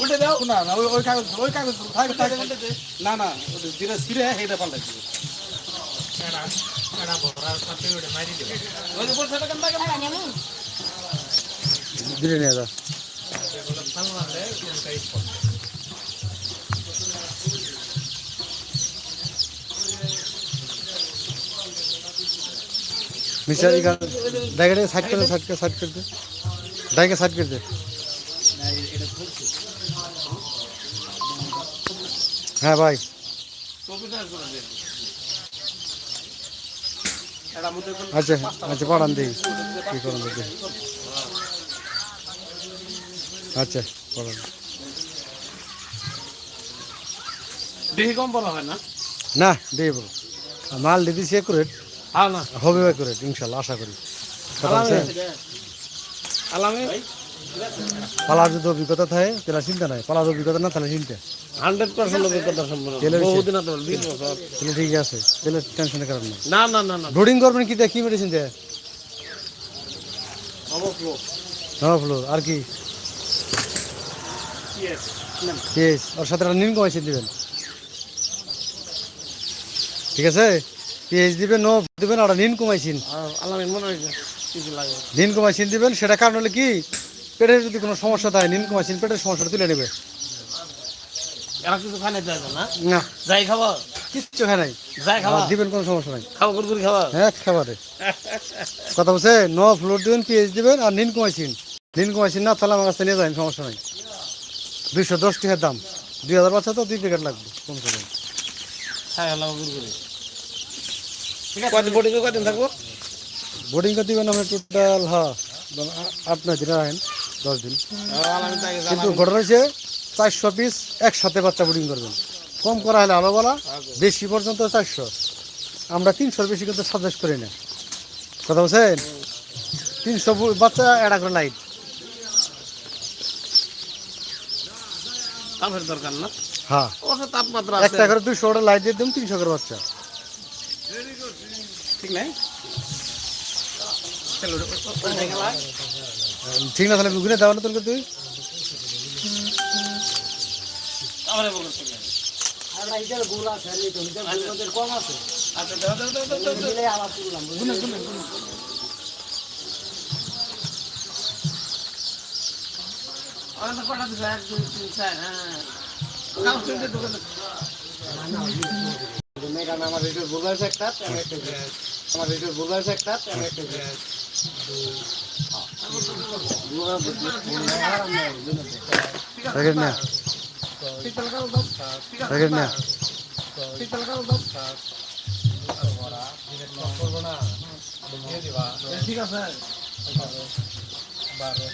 উল্টে দাও না না ওই ওই কাগজ ওই কাগজ না না যেটা ছিঁড়ে সেইটা পাল্টাই দিবে? দিলে নিয়ে যা। মিস্টার ইগান ডাইকে সাইড করে সাইড করে সাইড করে দে। হ্যাঁ ভাই। আচ্ছা আচ্ছা পাঠান দিই কী করেন দেখি। আচ্ছা দেখি কম বলা হয় না? না দিয়ে বলো। মাল দিয়ে দিছি একুরেট হ্যাঁ না। হবে ইনশাল্লাহ আশা করি। আলামে পালার যদি অভিজ্ঞতা থাকে তাহলে চিন্তা নাই। পালার অভিজ্ঞতা না তাহলে চিন্তা। হান্ড্রেড পার্সেন্ট অভিজ্ঞতা সম্পূর্ণ। বহুদিন বিশ বছর। তাহলে ঠিক আছে তাহলে টেনশনের কারণ নেই। না না না না। করবেন কি দেয় কি মেডিসিন দেয় আর কি? ওর সাথে একটা নিম কমাইছেন দিবেন। ঠিক আছে? পিএইচ দিবেন নো দিবেন আর নিন কমাইছেন। আলামে মনে নিন কমাইছেন দিবেন সেটা কারণ হলে কি? পেটের যদি কোনো সমস্যা থাকে নিন কমাইছেন পেটের সমস্যাটা তুলে নেবে। এরা কিছু খানে না? না। যাই কিচ্ছু খায় নাই? যাই খাওয়া দিবেন কোনো সমস্যা নাই? খাওয়া হ্যাঁ খাবারে কথা বলছে ন ফ্লোর দিবেন পিএইচ দিবেন আর না তাহলে আমার কাছে নিয়ে যাবেন সমস্যা নাই। দুইশো দশ টাকার দাম। দুই হাজার বাচ্চা তো দুই প্যাকেট লাগবে কম হ্যাঁ বোর্ডিং করে দিবেন আমরা টোটাল হ্যাঁ ধরুন আ- আট নয় দিন রাখেন। দশ দিন। কিন্তু ঘটনা হচ্ছে চারশো পিস একসাথে বাচ্চা বোর্ডিং করবেন। কম করা হলে আলো বলা বেশি পর্যন্ত চারশো। আমরা তিনশোর বেশি কিন্তু সাজেস্ট করি না। কথা বলছেন? তিনশো বাচ্চা এটা করে লাইট তাপের দরকার না? হ্যাঁ। তাপমাত্রা একটা করে করে লাইট দিয়ে দিন তিনশো করে বাচ্চা। ঠিক নাই? ঠিক না তাহলে গুনে দেওয়া না তোর তুই? আমার রেডিও ভুল হয়েছে একটা আমার ভুল হয়েছে একটা প্যাকেট না প্যাকেট না ঠিক আছে বারো